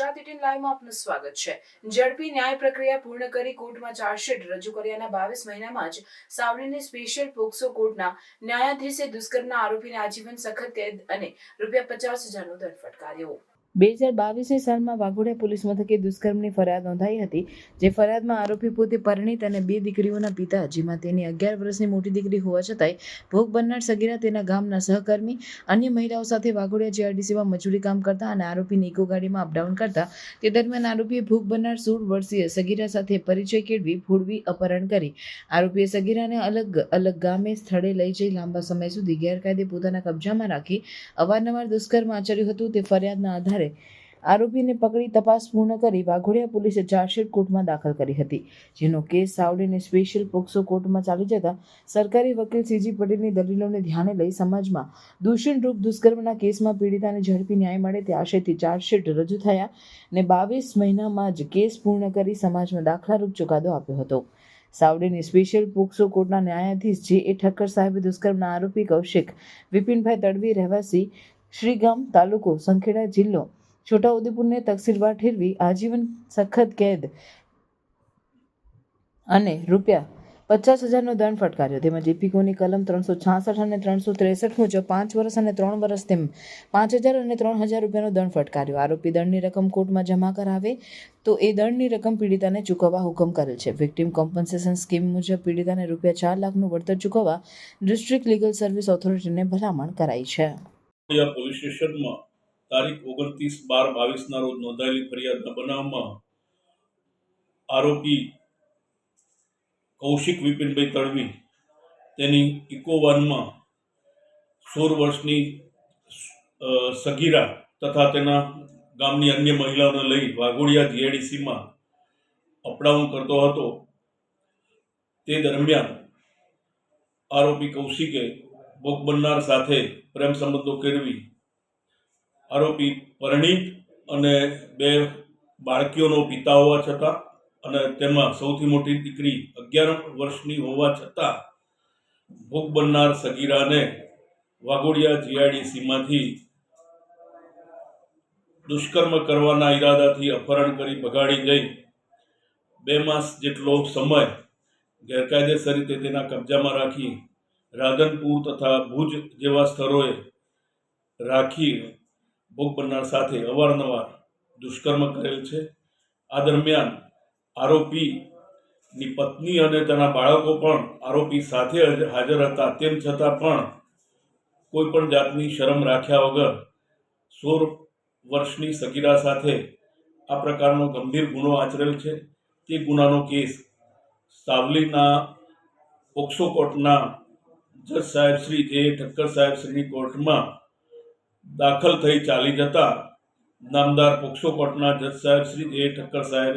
Gujarat eighteen લાઈવમાં આપનું સ્વાગત છે. ઝડપી ન્યાય પ્રક્રિયા પૂર્ણ કરી કોર્ટમાં ચાર્જશીટ રજૂ કર્યાના બાવીસ મહિનામાં જ સાવલીની સ્પેશિયલ પોક્સો કોર્ટના ન્યાયાધીશે દુષ્કર્મના આરોપીને આજીવન સખત કેદ અને રૂપિયા પચાસ હજારનો દંડ ફટકાર્યો બે હજાર બાવીસની સાલમાં વાઘોડિયા પોલીસ મથકે દુષ્કર્મની ફરિયાદ નોંધાઈ હતી, જે ફરિયાદમાં આરોપી પોતે પરિણીત અને બે દીકરીઓના પિતા, જેમાં તેની અગિયાર વર્ષની મોટી દીકરી હોવા છતાંય ભોગ બનનાર સગીરા તેના ગામના સહકર્મી, અન્ય મહિલાઓ સાથે વાઘોડિયા જીઆરડીસીમાં મજૂરી કામ કરતા અને આરોપીની ઇકો ગાડીમાં અપડાઉન કરતા. તે દરમિયાન આરોપીએ ભોગ બનનાર સોળ વર્ષીય સગીરા સાથે પરિચય કેળવી ફોડવી અપહરણ કરી. આરોપીએ સગીરાને અલગ અલગ ગામે સ્થળે લઈ જઈ લાંબા સમય સુધી ગેરકાયદે પોતાના કબજામાં રાખી અવારનવાર દુષ્કર્મ આચર્યું હતું. તે ફરિયાદના આધારે આરોપીને પકડી તપાસ પૂર્ણ કરી વાઘોડિયા પોલીસે ચાર્જશીટ કોર્ટમાં દાખલ કરી હતી. જેનો કેસ સાવડીને સ્પેશિયલ પોક્સો કોર્ટમાં ચાલી જતા સરકારી વકીલ સીજી પટેલની દલીલોને ધ્યાને લઈ સમાજમાં દૂષણરૂપ દુષ્કર્મના કેસમાં પીડિતાને ઝડપી ન્યાય મળે તે આશયથી ચાર્જશીટ રજૂ થયા ને બાવીસ મહિનામાં જ કેસ પૂર્ણ કરી સમાજમાં દાખલારૂપ ચુકાદો આપ્યો હતો. સાવડીની સ્પેશિયલ પોક્સો કોર્ટના ન્યાયાધીશ જે એ ઠક્કર સાહેબે દુષ્કર્મના આરોપી કૌશિક વિપિનભાઈ તડવી રહેવાસી શ્રીગામ તાલુકો સંખેડા જિલ્લો છોટાઉદેપુરને તકસીરવાર ઠેરવી આજીવન સખત કેદ અને રૂપિયા પચાસ હજારનો દંડ ફટકાર્યો. તેમજ ઇપિકોની કલમ ત્રણસો છાસઠ અને ત્રણસો ત્રેસઠ મુજબ પાંચ વર્ષ અને ત્રણ વર્ષ તેમ પાંચ હજાર અને ત્રણ હજાર રૂપિયાનો દંડ ફટકાર્યો. આરોપી દંડની રકમ કોર્ટમાં જમા કરાવે તો એ દંડની રકમ પીડિતાને ચૂકવવા હુકમ કરેલ છે. વિક્ટિમ કોમ્પન્સેશન સ્કીમ મુજબ પીડિતાને રૂપિયા ચાર લાખનું વળતર ચૂકવવા ડિસ્ટ્રિક્ટ લીગલ સર્વિસ ઓથોરિટીને ભલામણ કરાઈ છે. પોલીસ સ્ટેશનમાં તારીખ ઓગણત્રીસ બાર બાવીસના રોજ નોંધાયેલી ફરિયાદના બનાવમાં આરોપી કૌશિક વિપિનભાઈ તળવી તેની ઇકોવાનમાં સોળ વર્ષની સગીરા તથા તેના ગામની અન્ય મહિલાઓને લઈ વાઘોડિયા જીઆઈડીસીમાં અપડાઉન કરતો હતો. તે દરમિયાન આરોપી કૌશિકે ભોગ બનનાર સાથે પ્રેમ સંબંધો કેળવી આરોપી પરિણીત અને બે બાળકીઓનો પિતા હોવા છતાં અને તેમાં સૌથી મોટી દીકરી અગિયાર વર્ષની હોવા છતાં ભોગ બનનાર સગીરાને વાઘોડિયા જીઆઈડીસીમાંથી દુષ્કર્મ કરવાના ઈરાદાથી અપહરણ કરી ભગાડી જઈ બે માસ જેટલો સમય ગેરકાયદેસર રીતે તેના કબજામાં રાખી રાધનપુર તથા ભુજ જેવા સ્થળોએ રાખી ભોગ બનનાર સાથે અવારનવાર દુષ્કર્મ કરેલ છે. આ દરમિયાન આરોપીની પત્ની અને તેના બાળકો પણ આરોપી સાથે હાજર હતા. તેમ છતાં પણ કોઈ પણ જાતની શરમ રાખ્યા વગર સોળ વર્ષની સગીરા સાથે આ પ્રકારનો ગંભીર ગુનો આચરેલ છે. તે ગુનાનો કેસ સાવલીના પોક્સો કોર્ટના જજ સાહેબ શ્રી જે ઠક્કર સાહેબ શ્રીની કોર્ટમાં દાખલ થઈ ચાલી જતા નામદાર પોક્સો કોર્ટના જજ સાહેબ શ્રી એ ઠક્કર સાહેબ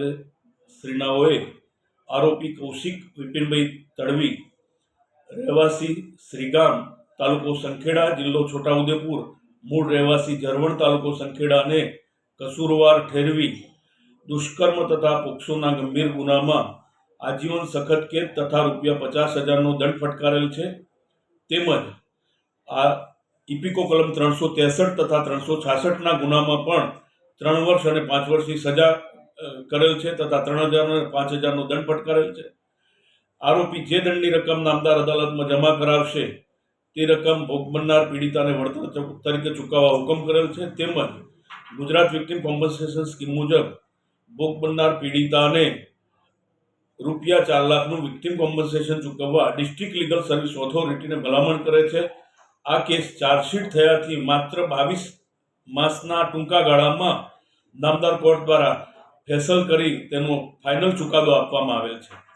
શ્રીનાઓએ આરોપી કૌશિક વિપિનભાઈ તડવી, રહેવાસી શ્રીગામ તાલુકો સંખેડા, જિલ્લો છોટાઉદેપુર, મૂળ રહેવાસી ઝરવણ તાલુકો સંખેડાને કસૂરવાર ઠેરવી દુષ્કર્મ તથા પોક્સોના ગંભીર ગુનામાં આજીવન સખત કેદ તથા રૂપિયા પચાસ હજારનો દંડ ફટકારેલ છે. તેમજ આ ઇપિકો કલમ ત્રણસો ત્રેસઠ તથા ત્રણસો છાસઠના ગુનામાં પણ ત્રણ વર્ષ અને પાંચ વર્ષની સજા કરેલ છે તથા ત્રણ હજાર અને પાંચ હજારનો દંડ ફટકારેલ છે. આરોપી જે દંડની રકમ નામદાર અદાલતમાં જમા કરાવશે, તે રકમ ભોગ બનનાર પીડિતાને વળતર તરીકે ચૂકવવા હુકમ કરેલ છે. તેમજ ગુજરાત વિક્ટિમ કોમ્પન્સેશન સ્કીમ મુજબ ભોગ બનનાર પીડિતાને રૂપિયા ચાર લાખનું વિક્ટિમ કોમ્પન્સેશન ચૂકવવા ડિસ્ટ્રિક્ટ લીગલ સર્વિસ ઓથોરિટીને ભલામણ કરે છે. આ કેસ ચાર્જશીટ થયાથી માત્ર બાવીસ માસના ટૂંકા ગાળામાં નામદાર કોર્ટ દ્વારા ફેસલ કરી તેનો ફાઇનલ ચુકાદો આપવામાં આવેલ છે.